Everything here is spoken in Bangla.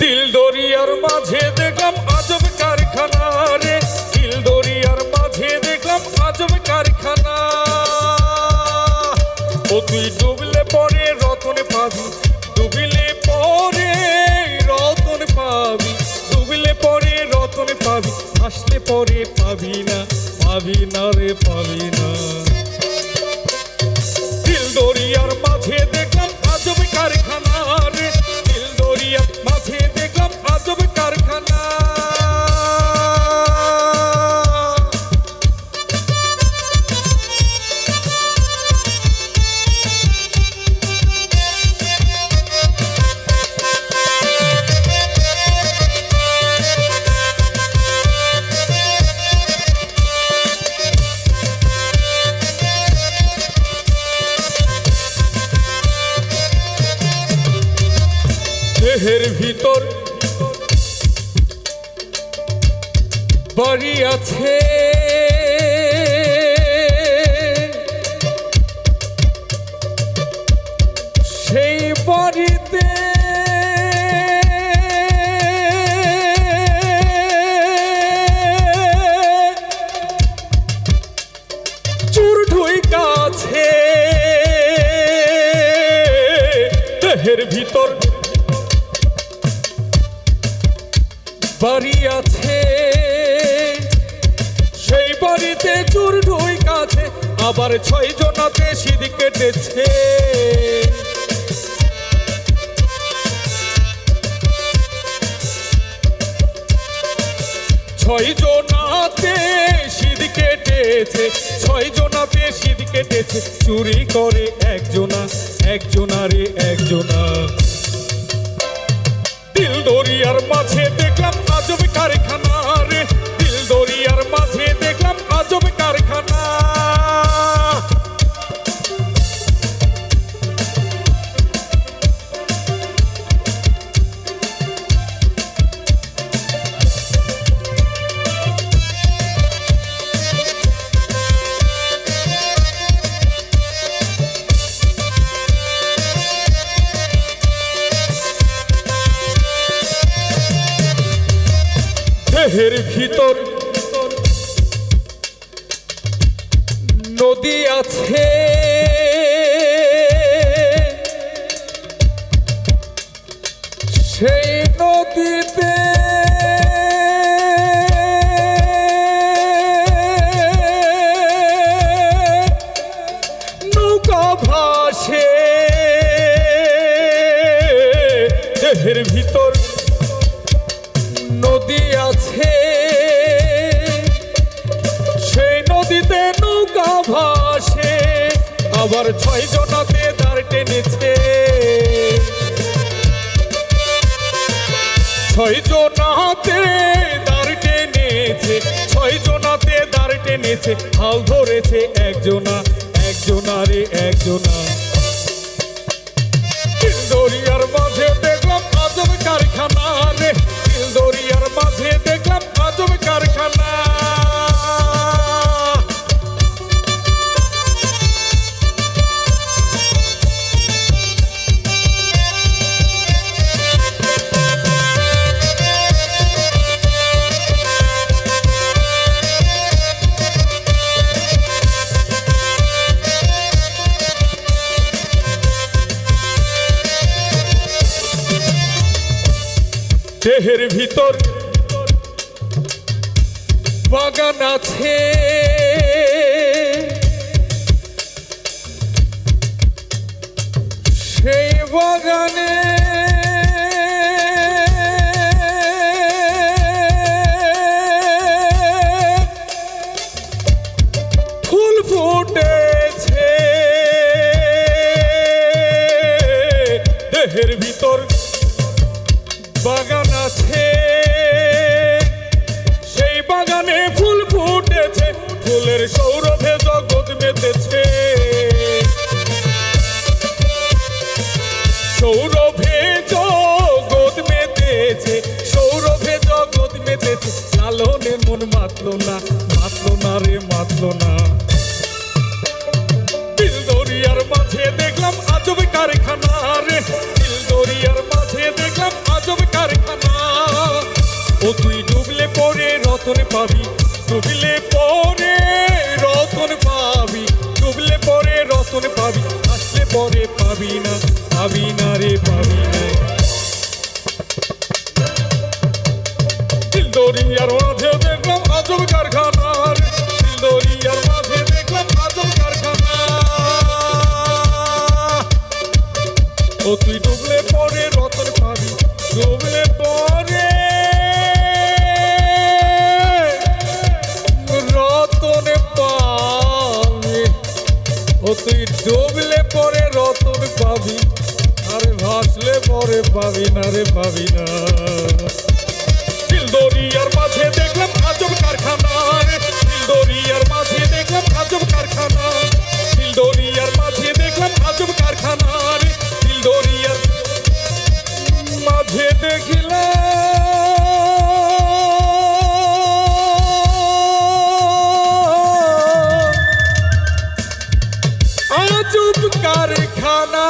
দিল দরিয়ার মাঝে দেখলাম আজব কারখানা রে দিল দরিয়ার মাঝে দেখলাম আজব কারখানা। ও তুই ডুবলে পরে রতন পাবি, ডুবিলে পরে রতন পাবি, ডুবলে পরে রতন পাবি, হাসলে পরে পাবি না পাবি না রে, পাবি না। দেহের ভিতর বাড়ি আছে। সেই বাড়িতে চুর ঢুই কাছে বাড়ি আছে। সেই বাড়িতে চুর ঢুই কাছে, আবার ছয় জনাতে সিঁড়ি কেটেছে। ছয় জনাতে সিঁড়ি কেটেছে, ছয় জনাতে সিঁড়ি কেটেছে। চুরি করে একজনা একজনারে একজনা দরিয়ার মাঝে দেখলাম আজব কারখানা। দেহের ভিতর। নদী আছে। সেই নদীতে নৌকা ভাসে। দেহের ভিতর আবার ছয় জনাতে দাঁড় টেনেছে। ছয় জনাতে দাঁড় টেনেছে, ছয় জনাতে দাঁড় টেনেছে, হাল ধরেছে একজনা একজনা রে একজনা দরিয়ার মাঝে দেখলাম আজব কারখানা রে দরিয়ার মাঝে দেখলাম দেহের ভিতর বাগান আছে। সেই বাগানে ফুল ফুটেছে। ফুলের সৌরভে জগৎ মেতেছে সৌরভে জগৎ মেতেছে সৌরভে জগৎ মেতেছে লালনে মন মাতলো না মাতলো না রে, মাতলো না। দরিয়ার মাঝে দেখলাম আজব কারখানা রে। দরিয়ার মাঝে দেখলাম আজব কারখানা। ও তুই ডুবলে পরে রতনে পাবি, ডুবলে পরে পাবি আসলে পরে পাবি না পাবি না রে, পাবি না। দিলদরিয়ার মাঝে দেখলাম আজব কারখানার দিলদরিয়ার মাঝে দেখলাম আজব কারখানা। ও তুই পরে পাবি রে পাবি না। মাঝে দেখলাম আজব কারখানা দিলদরিয়ার মাঝে দেখলাম আজব কারখানা। দিলদরিয়ার মাঝে দেখলাম আজব কারখানা দিলদরিয়ার মাঝে দেখলাম। আজব কারখানা।